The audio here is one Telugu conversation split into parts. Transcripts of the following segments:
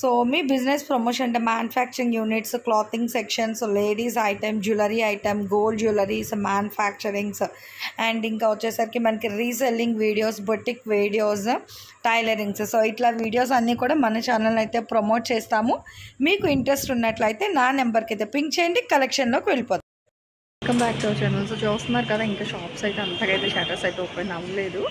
సో మీ బిజినెస్ ప్రమోషన్ అంటే manufacturing units clothing sections ladies item jewellery item gold jewelleries manufacturings. And ఇంకా వచ్చేసరికి మనకి reselling videos boutique videos tailorings. So ఇట్లా వీడియోస్ అన్నీ కూడా మన ఛానల్ అయితే ప్రమోట్ చేస్తాము. మీకు ఇంట్రెస్ట్ ఉన్నట్లయితే నా నెంబర్కి అయితే పింక్ చేయండి కలెక్షన్లోకి వెళ్ళిపోతుంది welcome back to our channel so చూస్తున్నారు కదా ఇంకా షాప్స్ అయితే అంతగా అయితే షటర్స్ అయితే ఓపెన్ అవ్వలేదు.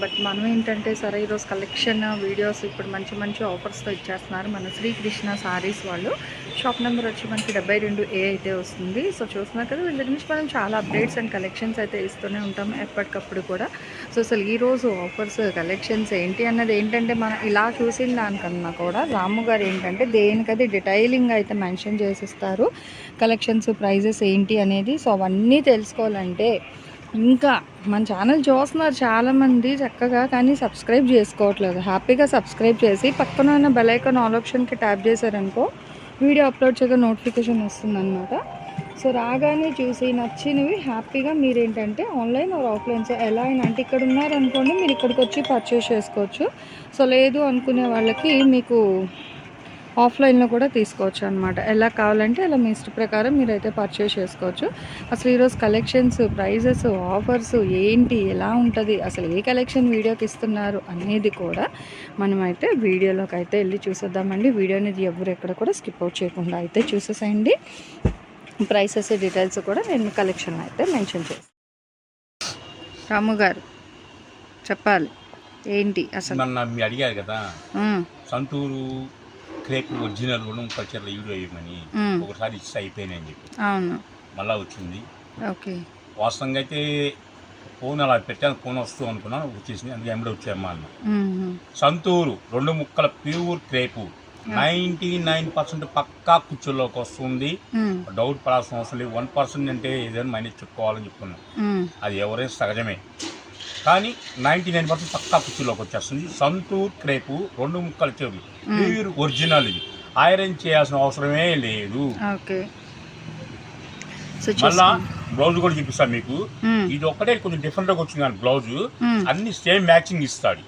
బట్ మనం ఏంటంటే సరే ఈరోజు కలెక్షన్ వీడియోస్ ఇప్పుడు మంచి మంచి ఆఫర్స్తో ఇచ్చేస్తున్నారు మన శ్రీకృష్ణ సారీస్ వాళ్ళు. షాప్ నెంబర్ వచ్చి మనకి డెబ్బై రెండు ఏ అయితే వస్తుంది. సో చూస్తున్నారు కదా వీళ్ళ నుంచి మనం చాలా అప్డేట్స్ అండ్ కలెక్షన్స్ అయితే ఇస్తూనే ఉంటాం ఎప్పటికప్పుడు కూడా. సో అసలు ఈరోజు ఆఫర్స్ కలెక్షన్స్ ఏంటి అన్నది ఏంటంటే మనం ఇలా చూసిన దానికన్నా కూడా రాము గారు ఏంటంటే దేనికది డీటెయిలింగ్ అయితే మెన్షన్ చేసిస్తారు. కలెక్షన్స్ ప్రైజెస్ ఏంటి అనేది సో అవన్నీ తెలుసుకోవాలంటే ఇంకా మన ఛానల్ చూస్తున్నారు చాలామంది చక్కగా కానీ సబ్స్క్రైబ్ చేసుకోవట్లేదు. హ్యాపీగా సబ్స్క్రైబ్ చేసి పక్కన ఉన్న బెల్ ఆల్ ఆప్షన్కి ట్యాప్ చేశారనుకో వీడియో అప్లోడ్ చేయగా నోటిఫికేషన్ వస్తుందన్నమాట. సో రాగానే చూసి నచ్చినవి హ్యాపీగా మీరు ఏంటంటే ఆన్లైన్ ఆర్ ఆఫ్లైన్ సో ఎలా అయినా అంటే ఇక్కడ ఉన్నారనుకోండి మీరు ఇక్కడికి వచ్చి పర్చేస్ చేసుకోవచ్చు. సో లేదు అనుకునే వాళ్ళకి మీకు ఆఫ్లైన్లో కూడా తీసుకోవచ్చు అనమాట ఎలా కావాలంటే అలా మీ ఇష్ట ప్రకారం మీరైతే పర్చేస్ చేసుకోవచ్చు. అసలు ఈరోజు కలెక్షన్స్ ప్రైజెస్ ఆఫర్స్ ఏంటి ఎలా ఉంటుంది అసలు ఏ కలెక్షన్ వీడియోకి ఇస్తున్నారు అనేది కూడా మనమైతే వీడియోలోకి అయితే వెళ్ళి చూసేద్దామండి. వీడియో అనేది ఎవరు ఎక్కడ కూడా స్కిప్ అవుట్ చేయకుండా అయితే చూసేసేయండి. ప్రైసెస్ డీటెయిల్స్ కూడా నేను కలెక్షన్ అయితే మెన్షన్ చేస్తాను రాము గారు చెప్పాలి. ఏంటి అసలు? అడిగారు కదా. సంతూరు క్రేప్ ఒరిజినల్ రుణం కల్చర్లో వీడియో వేయమని ఉమ్, ఒకసారి ఇచ్చి అయిపోయినాయి అని చెప్పి. అవును. మళ్ళా వచ్చింది. ఓకే. వాస్తవంగా అయితే ఫోన్ అలా పెట్టాను ఫోన్ వస్తూ అనుకున్నాను వచ్చేసింది. అందుకే ఎంబడి వచ్చాయమ్మా అన్న. సంతూరు రెండు ముక్కల pure crepe. Ninety nine percent పక్కా కుచ్చుల్లోకి వస్తుంది. డౌట్ పడాల్సిన అవసరం లేదు. వన్ పర్సెంట్ అంటే ఏదైనా మైనస్ చెప్పుకోవాలని చెప్తున్నాను అది ఎవరైనా సహజమే. కానీ నైంటీ నైన్ పర్సెంట్ పక్కా కుర్చీలోకి వచ్చేస్తుంది. సంతూర్ క్రేపు రెండు ముక్కల చెవి ప్యూర్ ఒరిజినల్ ఇది. ఐరన్ చేయాల్సిన అవసరమే లేదు. మళ్ళా బ్లౌజ్ కూడా చూపిస్తాను మీకు. ఇది ఒక్కటే కొంచెం డిఫరెంట్గా వచ్చింది కానీ బ్లౌజ్. అన్ని సేమ్ మ్యాచింగ్ ఇస్తాడు.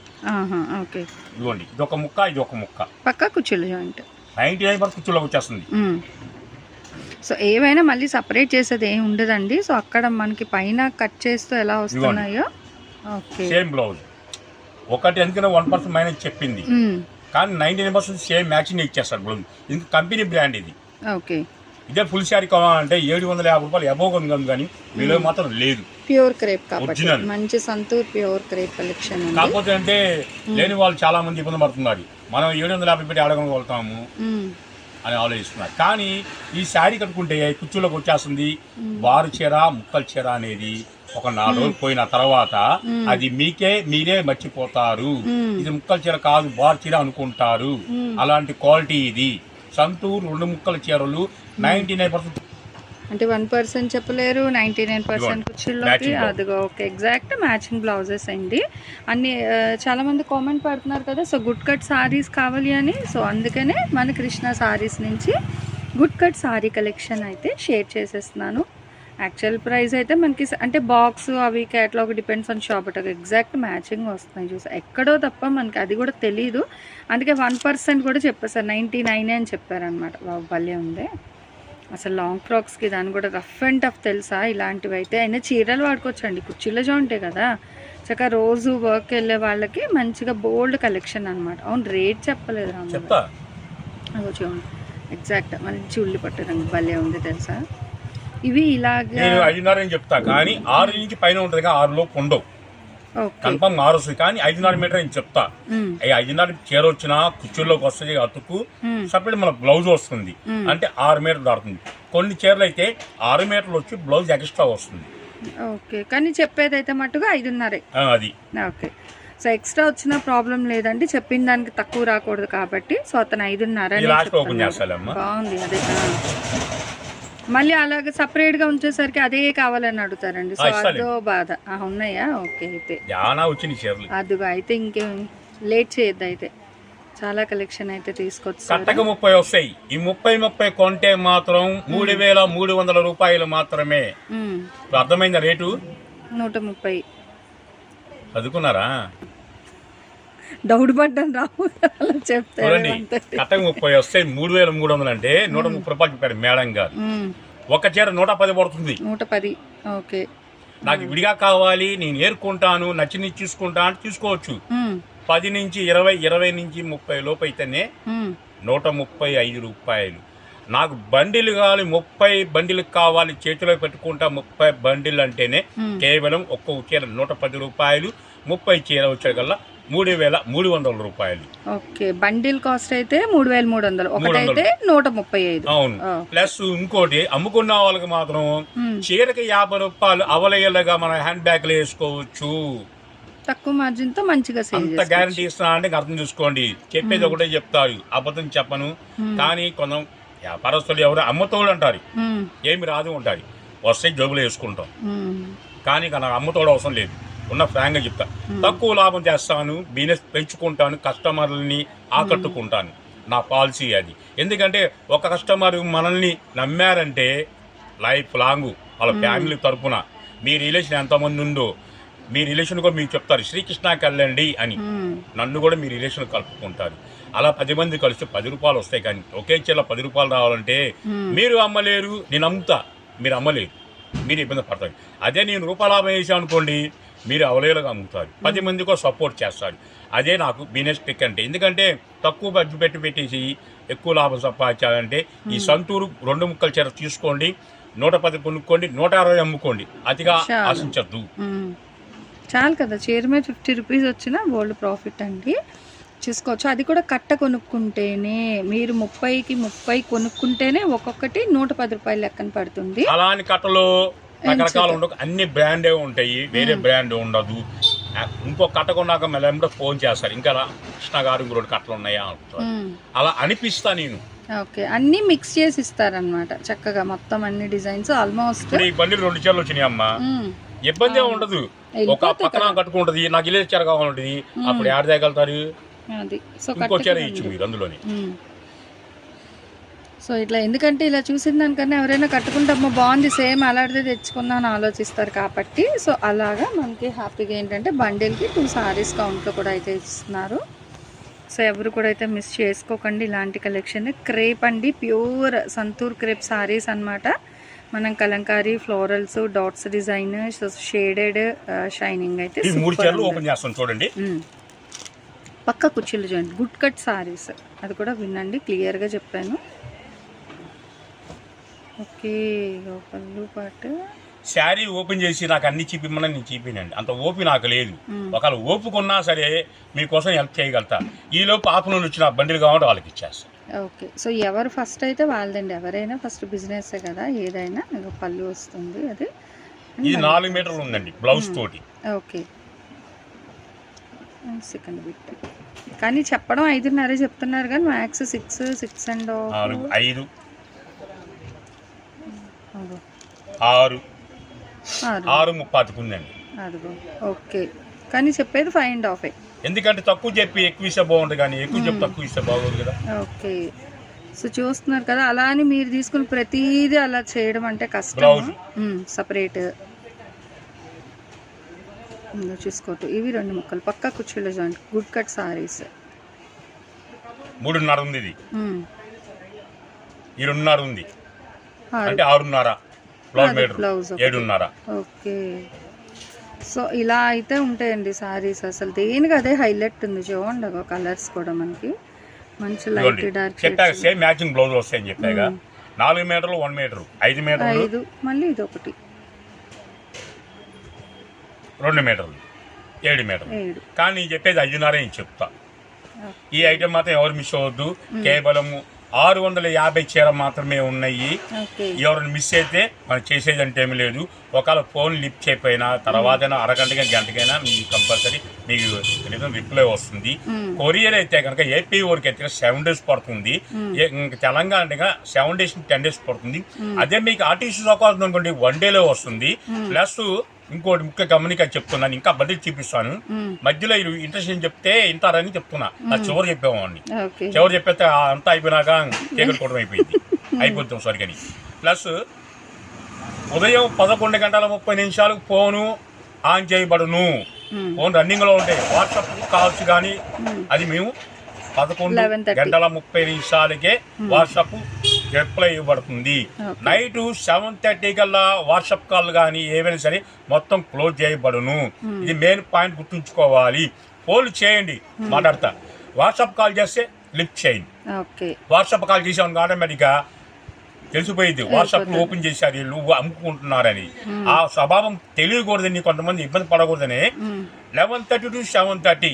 ఇదిగోండి. ఇది ఒక ముక్క ఇది ఒక ముక్క. పక్కా కుర్చీలు జాయింట్. నైంటీ నైన్ పర్సెంట్ కుర్చీలోకి వచ్చేస్తుంది. సో ఏవైనా మళ్ళీ సపరేట్ చేసేది ఏమి ఉండదండి. సో అక్కడ మనకి పైన కట్ చేస్తూ ఎలా వస్తున్నాయో సేమ్ బ్లౌజ్. ఒకటి ఎందుకంటే వన్ పర్సెంట్ మైనస్ చెప్పింది. కానీ ninety nine percent same matching ఇచ్చేస్తాడు బ్లౌజ్. ఇది కంపెనీ బ్రాండ్ ఇది. ఓకే. ఇదే ఫుల్ శారీ కావాలంటే ఏడు వందల యాభై రూపాయలు అబోవ్ ఉంది కానీ మీలో మాత్రం లేదు. ప్యూర్ క్రేప్ కాబట్టి. మంచి సంతూర్ ప్యూర్ క్రేప్ కలెక్షన్ కాకపోతే అంటే లేని వాళ్ళు చాలా మంది ఇబ్బంది పడుతున్నారు. మనం ఏడు వందల యాభై పెట్టి అడగగలుగుతాము ఉమ్, అని ఆలోచిస్తున్నారు. కానీ ఈ శారీ కట్టుకుంటే కుర్చీలోకి వచ్చేస్తుంది బారు చీర ముక్కల చీర అనేది ఒక నాలుగు రోజులు పోయిన తర్వాత అది మీకే మీరే మర్చిపోతారు. ఇది ముక్కల చీర కాదు బారు చీర అనుకుంటారు. అలాంటి క్వాలిటీ ఇది. సంతూర్ రెండు ముక్కల చీరలు నైన్టీ నైన్ పర్సెంట్. అంటే వన్ పర్సెంట్ చెప్పలేరు నైంటీ నైన్ పర్సెంట్. కుర్చీల్లోకి blouse. అదిగో ఓకే ఎగ్జాక్ట్ మ్యాచింగ్ బ్లౌజెస్ అండి. అన్ని ఆ, చాలా మంది కామెంట్ పెడుతున్నారు కదా సో గుడ్ కట్ సారీస్ కావాలి అని. సో అందుకనే మన కృష్ణ సారీస్ నుంచి గుడ్ కట్ సారీ కలెక్షన్ అయితే షేర్ చేసేస్తున్నాను. యాక్చువల్ ప్రైస్ అయితే మనకి అంటే బాక్స్ అవి కేటలాగ్ డిపెండ్స్ ఆన్ షాప్ అట ఎగ్జాక్ట్ మ్యాచింగ్ వస్తున్నాయి చూసి ఎక్కడో తప్ప మనకి అది కూడా తెలియదు అందుకే వన్ పర్సెంట్ కూడా చెప్పేసారు నైంటీ నైన్ అని చెప్పారనమాట బాబు భలే ఉంది. అసలు లాంగ్ ఫ్రాక్స్కి దాన్ని కూడా రఫ్ అండ్ టఫ్ తెలుసా? ఇలాంటివి అయితే అయినా చీరలు వాడుకోవచ్చండి. కుర్చీలో ఉంటాయి కదా. చక్కగా రోజు వర్క్ వెళ్ళే వాళ్ళకి మంచిగా బోల్డ్ కలెక్షన్ అనమాట అవును రేట్ చెప్పలేదు రాము చూడండి. ఎగ్జాక్ట్ మంచి ఉల్లి పట్టు రంగు. భలే ఉంది తెలుసా? ఇవి ఇలాగా నేను ఐదున్నర అని చెప్తా కానీ ఆరు నుంచి పైన ఉంటుంది కానీ ఆరు లోపు ఉండవు కన్ఫర్మ్ ఆరు వస్తుంది కానీ ఐదున్నర మీటర్ అని చెప్తా. ఈ ఐదున్నర చీర వచ్చినా కుర్చీల్లోకి వస్తుంది అతుకు సపరేట్ మన బ్లౌజ్ వస్తుంది. అంటే ఆరు మీటర్లు దాడుతుంది కొన్ని చీరలు అయితే ఆరు మీటర్లు వచ్చి బ్లౌజ్ ఎక్స్ట్రా వస్తుంది. ఓకే. కానీ చెప్పేదైతే మట్టుగా ఐదున్నరే. అది. ఓకే. సో ఎక్స్ట్రా వచ్చిన ప్రాబ్లం లేదండి. చెప్పిన దానికి తక్కువ రాకూడదు కాబట్టి సో అతను ఐదున్నర బాగుంది అదే. మళ్ళీ అలాగే సపరేట్గా ఉంచేసరికి అదే కావాలని అడుగుతారండి. సో. అదో బాధ. ఉన్నాయా? ఓకే అయితే. అదిగో అయితే ఇంకేం లేట్ చేయొద్దు అయితే. చాలా కలెక్షన్ అయితే తీసుకొచ్చారు. కట్టక ముప్పై వస్తాయి. ఈ ముప్పై ముప్పై కొంటే మాత్రం మూడు వేల మూడు వందల రూపాయలు మాత్రమే. అర్థమైందా రేటు? నూట ముప్పై. చదువుకున్నారా? డౌట్ పడ్డాను రావు అలా చెప్తే చూడండి అంతే. కట్టక ముప్పై వస్తాయి మూడు వేల మూడు వందలు అంటే నూట ముప్పై రూపాయలు చెప్పారు మేడం గారు. ఒక చీర నూట పది పడుతుంది. నూట పది ఓకే. నాకు విడిగా కావాలి నేను ఏరుకుంటాను నచ్చింది తీసుకుంటా అంటే తీసుకోవచ్చు పది నుంచి ఇరవై ఇరవై నుంచి ముప్పై లోపు అయితేనే నూట ముప్పై ఐదు రూపాయలు. నాకు బండిలు కావాలి ముప్పై బండిలు కావాలి చేతిలో పెట్టుకుంటా ముప్పై బండిలు అంటేనే. కేవలం ఒక్కొక్క చీర నూట పది రూపాయలు ముప్పై చీర వచ్చేకల్లా మూడు వేల మూడు వందల రూపాయలు. ఓకే బండిల్ కాస్ట్ అయితే మూడు వేల మూడు వందలు ఒకటైతే నూట ముప్పై ఐదు. అవును. ప్లస్ ఇంకోటి అమ్ముకున్న వాళ్ళకి మాత్రం చీరకి యాభై రూపాయలు అవలయ్యేలాగా మన హ్యాండ్ బ్యాగ్లు వేసుకోవచ్చు. తక్కువ మార్జిన్తో మంచిగా సేల్ అంత గ్యారంటీ ఇస్తున్నా అంటే అర్థం చేసుకోండి. చెప్పేది ఒకటే చెప్తారు. అబద్ధం చెప్పను. కానీ కొంత వ్యాపారస్తులు ఎవరు అమ్మతోడు అంటారు. ఏమి రాదు ఉంటారు వస్తే జోబులో వేసుకుంటాం. కానీ నాకు అమ్మతోడు అవసరం లేదు. ఉన్న ఫ్రాంక్గా చెప్తా. తక్కువ లాభం చేస్తాను బిజినెస్ పెంచుకుంటాను కస్టమర్లని ఆకట్టుకుంటాను. నా పాలసీ అది. ఎందుకంటే ఒక కస్టమర్ మనల్ని నమ్మారంటే లైఫ్ లాంగ్ వాళ్ళ ఫ్యామిలీ తరపున మీ రిలేషన్ ఎంతమంది ఉందో మీ రిలేషన్ కూడా మీకు చెప్తారు శ్రీకృష్ణకి వెళ్ళండి అని. నన్ను కూడా మీ రిలేషన్ కలుపుకుంటారు. అలా పది మంది కలిస్తే పది రూపాయలు వస్తాయి కానీ ఒకే చీల పది రూపాయలు రావాలంటే మీరు అమ్మలేరు నేను అమ్ముతా మీరు అమ్మలేరు. మీరు ఇబ్బంది పడతారు. అదే నేను రూపాయలాభం వేసాను అనుకోండి మీరు అవలేలుగా అమ్ముతారు. పది మంది కూడా సపోర్ట్ చేస్తారు అదే నాకు బిజినెస్ ట్రిక్ అంటే. ఎందుకంటే తక్కువ బడ్జెట్ పెట్టి పెట్టేసి ఎక్కువ లాభం సంపాదించాలంటే ఈ సంతూరు రెండు ముక్కల చీర తీసుకోండి నూట పది కొనుక్కోండి నూట అరవై అమ్ముకోండి. అతిగా. ఆశించద్దు. చాలు కదా చీర మీద ఫిఫ్టీ రూపీస్ వచ్చిన గోల్డ్ ప్రాఫిట్ అండి. చూసుకోవచ్చు. అది కూడా కట్ట కొనుక్కుంటేనే మీరు ముప్పైకి ముప్పై కొనుక్కుంటేనే ఒక్కొక్కటి నూట పది రూపాయలు లెక్కన పడుతుంది. అలాని కట్టలో రకరకాలు ఉండవు అన్ని బ్రాండే ఉంటాయి. వేరే బ్రాండ్ ఉండదు. ఇంకో కట్ట కొన్నాక మళ్ళీ ఫోన్ చేస్తారు. ఇంకా కృష్ణ గారు ఇంకో రెండు కట్టలు ఉన్నాయా అంటారు. అలా అనిపిస్తా నేను. ఓకే. అన్నీ మిక్స్ చేసి ఇస్తారనమాట చక్కగా మొత్తం అన్ని డిజైన్స్ ఆల్మోస్ట్. ఈ బండి రెండు చీరలు వచ్చినాయి అమ్మా. ఇబ్బంది ఉండదు. ఒక పక్కన కట్టుకుంటది. నాకు ఇల్లు చీర కావాలంటది. అప్పుడు ఏడ తేగలుగుతారు? అది. సో ఇంకో చీర ఇచ్చు. మీరు అందులోని. సో ఇట్లా ఎందుకంటే ఇలా చూసిన దానికన్నా ఎవరైనా కట్టుకుంటే అమ్మ బాగుంది సేమ్ అలాంటిదే తెచ్చుకుందాం అని ఆలోచిస్తారు కాబట్టి. సో అలాగా మనకి హ్యాపీగా ఏంటంటే బండిల్కి టూ సారీస్ కౌంట్లో కూడా అయితే ఇస్తున్నారు. సో ఎవరు కూడా అయితే మిస్ చేసుకోకండి ఇలాంటి కలెక్షన్ క్రేప్ అండి ప్యూర్ సంతూర్ క్రేప్ సారీస్ అన్నమాట. మనం kalamkari florals dots design shaded shining అయితే చూడండి. పక్క కుర్చీలు చూడండి గుడ్ కట్ సారీస్. అది కూడా వినండి క్లియర్గా చెప్పాను. ఓకే పళ్ళు పాటు. శారీ ఓపెన్ చేసి నాకు అన్ని చూపిమ్మని నేను చూపినండి. అంత ఓపి నాకు లేదు. ఒకవేళ ఓపుకున్నా సరే మీకోసం హెల్ప్ చేయగలుగుతా. ఈ లోపు ఆపు నుండి వచ్చిన బండిలు కావాలంటే వాళ్ళకి ఇచ్చేస్తాను ఓకే సో ఎవరు ఫస్ట్ అయితే వాళ్ళదండి. ఎవరైనా ఫస్ట్ బిజినెస్ కదా ఏదైనా పళ్ళు వస్తుంది అది. ఇది నాలుగు మీటర్లు ఉందండి బ్లౌజ్ తోటి. ఓకే. సెకండ్ బిట్ కానీ చెప్పడం ఐదున్నర చెప్తున్నారు కానీ మ్యాక్స్ సిక్స్ సిక్స్ అండ్ ఐదు. ఆరు. ఆరు. ముప్పాతికి ఉందండి. అదిగో ఓకే. కానీ చెప్పేది ఫైవ్ అండ్ హాఫ్. ఎందుకంటే తక్కువ చెప్పి ఎక్కువ ఇస్తే బాగుంటుంది కానీ ఎక్కువ చెప్పి తక్కువ ఇస్తే బాగోదు కదా. ఓకే. సో చూస్తున్నారు కదా అలా అని మీరు తీసుకుని ప్రతిదీ అలా చేయడం అంటే కష్టం. సపరేట్. చూసుకోవట్టు. ఇవి రెండు ముక్కలు. పక్కా కుర్చీలో జాయింట్. Good cut saris. మూడున్నర ఉంది ఇది. ఈ రెండున్నర ఉంది. అంటే ఆరున్నర. Blouse metre. ఏడున్నర. ఓకే. సో ఇలా అయితే ఉంటాయండి సారీస్ అసలు. దేనికి అదే హైలైట్ ఉంది చూడండి అగో కలర్స్ కూడా మనకి. మంచి light dark same matching blouse వస్తాయని చెప్పాక నాలుగు మీటర్లు వన్ మీటర్. ఐదు మీటర్లు. ఐదు మళ్ళీ ఇది ఒకటి. రెండు మీటర్లు. ఏడు మీటర్లు. కానీ చెప్పేది ఐదున్నర నేను చెప్తా. ఈ ఐటమ్ మాత్రం ఎవరు మిస్ అవ్వద్దు. కేవలం ఆరు వందల యాభై చీర మాత్రమే ఉన్నాయి. ఎవరైనా మిస్ అయితే మనం చేసేది అంటే ఏమీ లేదు. ఒకవేళ ఫోన్ లిఫ్ట్ చేయకపోయినా తర్వాత అరగంటగా గంటకైనా మీకు కంపల్సరీ మీకు రిప్లై వస్తుంది. కొరియర్ అయితే కనుక ఏపీ వరకు అయితే సెవెన్ డేస్ పడుతుంది. Telangana seven days ten days పడుతుంది. అదే మీకు ఆర్టీసీ సౌకర్యం అనుకోండి వన్ డేలో వస్తుంది. ప్లస్ ఇంకోటి ముఖ్య గమనిక చెప్తున్నాను ఇంకా బదిలీ చూపిస్తాను. మధ్యలో ఇది ఇంట్రెస్ట్ చెప్తే ఇంటారని చెప్తున్నా. నా చివరి చెప్పేవాడిని చివరి చెప్పేస్తే అంతా అయిపోయినాక చీకటి కొట్టడం అయిపోయింది. అయిపోతాం సరిగని. ప్లస్ ఉదయం పదకొండు గంటల ముప్పై నిమిషాలకు ఫోను ఆన్ చేయబడును. ఫోన్ రన్నింగ్లో ఉంటాయి వాట్సాప్ కాల్స్ కానీ అది మేము పదకొండు 11:30. గంటల ముప్పై నిమిషాలకే వాట్సాప్ రిప్లై ఇవ్వబడుతుంది. నైట్ సెవెన్ థర్టీ కల్లా వాట్సాప్ కాల్ కానీ ఏవైనా సరే మొత్తం క్లోజ్ చేయబడును. ఇది మెయిన్ పాయింట్ గుర్తుంచుకోవాలి. ఫోన్లు చేయండి. మాట్లాడతా. వాట్సాప్ కాల్ చేస్తే లిఫ్ట్ చేయండి. వాట్సాప్ కాల్ చేసాం ఆటోమేటిక్గా తెలిసిపోయింది. వాట్సాప్ ఓపెన్ చేశారు. వీళ్ళు అమ్ముకుంటున్నారని. ఆ స్వభావం తెలియకూడదని కొంతమంది ఇబ్బంది పడకూడదని. Eleven thirty to seven thirty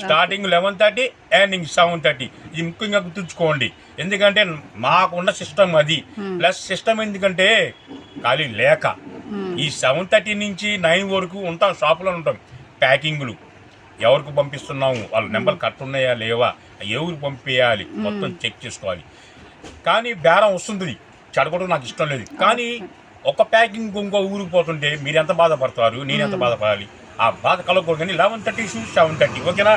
starting eleven thirty ending seven thirty ఇది ముఖ్యంగా గుర్తుంచుకోండి. ఎందుకంటే మాకున్న సిస్టమ్ అది. ప్లస్ సిస్టమ్ ఎందుకంటే ఖాళీ లేక. ఈ సెవెన్ థర్టీ నుంచి నైన్ వరకు ఉంటాం షాపులో ఉంటాం. ప్యాకింగ్లు. ఎవరికి పంపిస్తున్నాము? వాళ్ళ నెంబర్ కరెక్ట్ ఉన్నాయా లేవా? ఎవరికి పంపించాలి మొత్తం చెక్ చేసుకోవాలి. కానీ బేరం వస్తుంది. చెడగొట్టడం నాకు ఇష్టం లేదు. కానీ ఒక ప్యాకింగ్ ఇంకో ఊరికి పోతుంటే మీరు ఎంత బాధపడతారు? నేను ఎంత బాధపడాలి? ఆ బాధ కలగకూడదు కానీ eleven thirty to seven thirty ఓకేనా?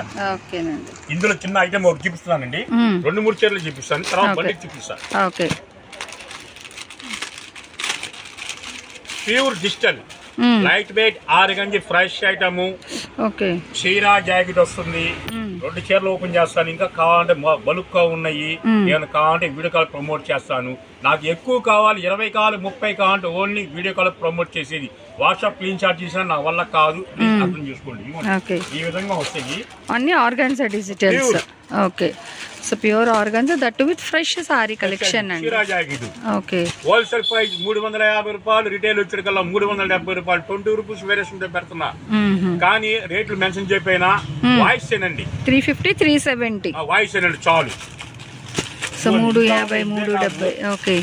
ఇందులో చిన్న ఐటమ్ ఒకటి చూపిస్తున్నానండి. రెండు మూడు చీరలు చూపిస్తాను తర్వాత Okay. బండి చూపిస్తాను ప్యూర్ డిజిటల్. లైట్ వెయిట్ ఆరు గంజి ఫ్రెష్ ఐటమ్. చీర జాకెట్ వస్తుంది. రెండు చీరలు ఓపెన్ చేస్తాను. ఇంకా కావాలంటే బల్క్గా ఉన్నాయి. నేను కావాలంటే వీడియో కాల్ ప్రమోట్ చేస్తాను. నాకు ఎక్కువ కావాలి ఇరవై కావాలి ముప్పై కావాలంటే ఓన్లీ వీడియో కాల్ ప్రమోట్ చేసేది. వాట్సాప్ క్లీన్ చార్జ్ చేసినా నా వల్ల కాదు. ప్లీజ్ అర్థం చేసుకోండి. ఈ విధంగా వస్తాయి. అన్ని organza digitals. Okay so pure organza that with fresh sari collection అండి. ఓకే హోల్సేల్ ప్రైస్ మూడు వందల యాభై రూపాయలు రిటైల్ వచ్చేకల్లా మూడు వందల డెబ్బై రూపాయలు. ట్వంటీ రూపీస్ వేరియేషన్ పెడుతున్నా. కానీ రేట్లు మెన్షన్ చెప్పైనా వాయిస్ ఏనండి three fifty three seventy voice ఏనండి చాలు. సో మూడు యాభై మూడు డెబ్బై. ఓకే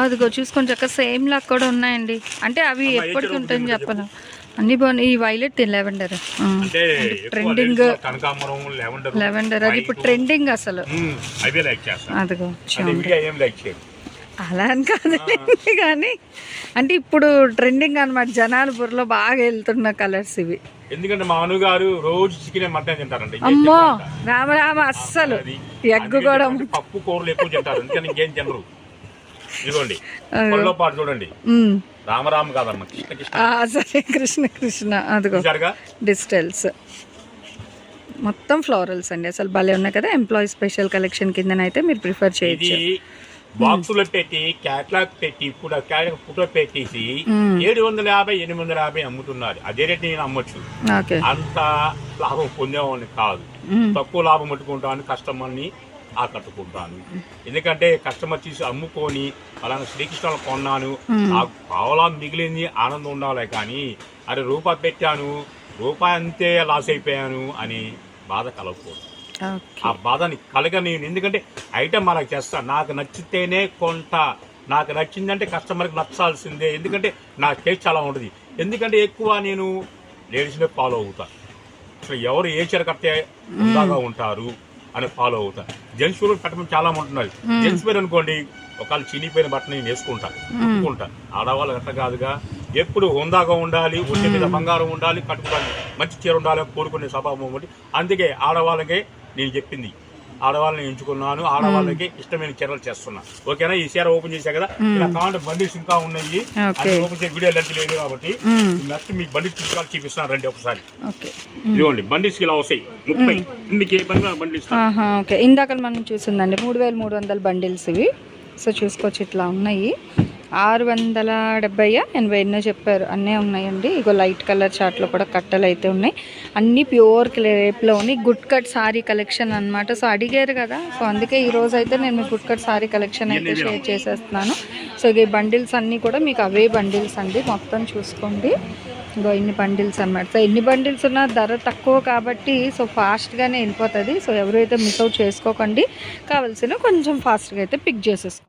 అదిగో చూసుకొని చక్క సేమ్ లాగా కూడా ఉన్నాయండి. అంటే అవి ఎప్పటికి ఉంటాయని ఉంటుంది చెప్పను. అన్ని బాగున్నాయి. ఈ వైలెట్ లెవెండర్ ట్రెండింగ్ లెవెండర్ అది ఇప్పుడు ట్రెండింగ్ అసలు. లైక్ అదిగో లైక్ అలా అని కాదులేండి కానీ అంటే ఇప్పుడు ట్రెండింగ్ అన్నమాట. జనాల బుర్రలో బాగా వెళ్తున్న కలర్స్ ఇవి. ఎందుకంటే మా అనుగారు రోజు చికెన్ మటన్ తింటారండి అమ్మో. రామ రామ అస్సలు ఎగ్ కూడా పప్పు కూరలు ఎక్కువ తింటారు. ఇంకేం తినరు. ఇదిగోండి పళ్ళలో పాటు చూడండి. రామరామ కాదమ్మ కృష్ణ కృష్ణ. సరే కృష్ణ కృష్ణ అదిగో. డిజిటల్స్. మొత్తం ఫ్లోరల్స్ అండి అసలు భలే ఉన్నాయి కదా ఎంప్లాయీ స్పెషల్ కలెక్షన్ కిందనైతే మీరు ప్రిఫర్ చేయొచ్చు. బాక్సులో పెట్టి క్యాట్లాగ్ పెట్టి ఫోటో ఫోటో పెట్టేసి. ఏడు వందల యాభై ఎనిమిది వందల యాభై అమ్ముతున్నారు. అదే రేట్ నేను అమ్మొచ్చు. అంత లాభం పొందేవాడిని కాదు. తక్కువ లాభం పట్టుకుంటాను కస్టమర్ని. ఆకట్టుకుంటాను. ఎందుకంటే కస్టమర్ తీసి అమ్ముకొని అలాగే శ్రీకృష్ణలో కొన్నాను. నాకు పావలా మిగిలింది ఆనందం ఉండాలి కానీ అరే రూపాయి పెట్టాను రూపాయి అంతే లాస్ అయిపోయాను అని బాధ కలగకూడదు. ఆ బాధని కలగ నేను. ఎందుకంటే ఐటమ్ అలా చేస్తా నాకు నచ్చితేనే కొంట. నాకు నచ్చిందంటే కస్టమర్కి నచ్చాల్సిందే. ఎందుకంటే నా టేస్ట్ చాలా ఉంటుంది. ఎందుకంటే ఎక్కువ నేను లేడీస్నే ఫాలో అవుతా. అసలు ఎవరు ఏ చీర కడితే ఉందాగా ఉంటారు అని ఫాలో అవుతా. జెంట్స్ కూడా పెట్టడం చాలా ఉంటున్నారు జెంట్స్ పేరు అనుకోండి ఒకవేళ చినిపోయిన బట్టలు నేను వేసుకుంటా కుట్టుకుంటా. ఆడవాళ్ళు అట్ట కాదుగా. ఎప్పుడు హుందాగా ఉండాలి ఒంటి మీద బంగారం ఉండాలి కట్టుకోవాలి మంచి చీర ఉండాలి కోరుకునే స్వభావం ఒకటి. అందుకే ఆడవాళ్ళకే నేను చెప్పింది. ఆడవాళ్ళని ఎంచుకున్నాను. ఆడవాళ్ళకి ఇష్టమైన చీరలు చేస్తున్నా. ఓకేనా? ఈ చీర ఓపెన్ చేశా కదా? ఇలా కావాలంటే బండిల్స్ ఇంకా ఉన్నాయి. అది ఓపెన్ చేసి వీడియో లెంత్ లేదు కాబట్టి. నెక్స్ట్ మీకు బండిల్స్ చూసుకోవాలి చూపిస్తాను రండి ఒకసారి. ఇదిగోండి బండిల్స్ ఇలా వస్తాయి. ముప్పై. పని బండిల్స్ ఓకే. ఇందాక మనం చూసిందండి మూడు వేల మూడు వందల బండిల్స్ ఇవి. సో చూసుకోవచ్చు ఇట్లా ఉన్నాయి. ఆరు వందల డెబ్బై ఎనభై ఎన్నో చెప్పారు. అన్నీ ఉన్నాయండి. ఇగో లైట్ కలర్ చార్ట్లో కూడా కట్టలు అయితే ఉన్నాయి. అన్నీ ప్యూర్ రేప్లో ఉన్నాయి గుడ్ కట్ సారీ కలెక్షన్ అన్నమాట. సో అడిగారు కదా. సో అందుకే ఈ రోజు అయితే నేను మీకు గుడ్ కట్ సారీ కలెక్షన్ అయితే షేర్ చేసేస్తున్నాను. సో ఈ బండిల్స్ అన్నీ కూడా మీకు అవే బండిల్స్ అండి. మొత్తం చూసుకోండి. ఇంకో ఇన్ని బండిల్స్ అనమాట సో ఎన్ని బండిల్స్ ఉన్నా ధర తక్కువ కాబట్టి సో ఫాస్ట్గానే వెళ్ళిపోతుంది. సో ఎవరైతే మిస్ అవుట్ చేసుకోకండి కావాల్సిన కొంచెం ఫాస్ట్గా అయితే పిక్ చేసేసుకో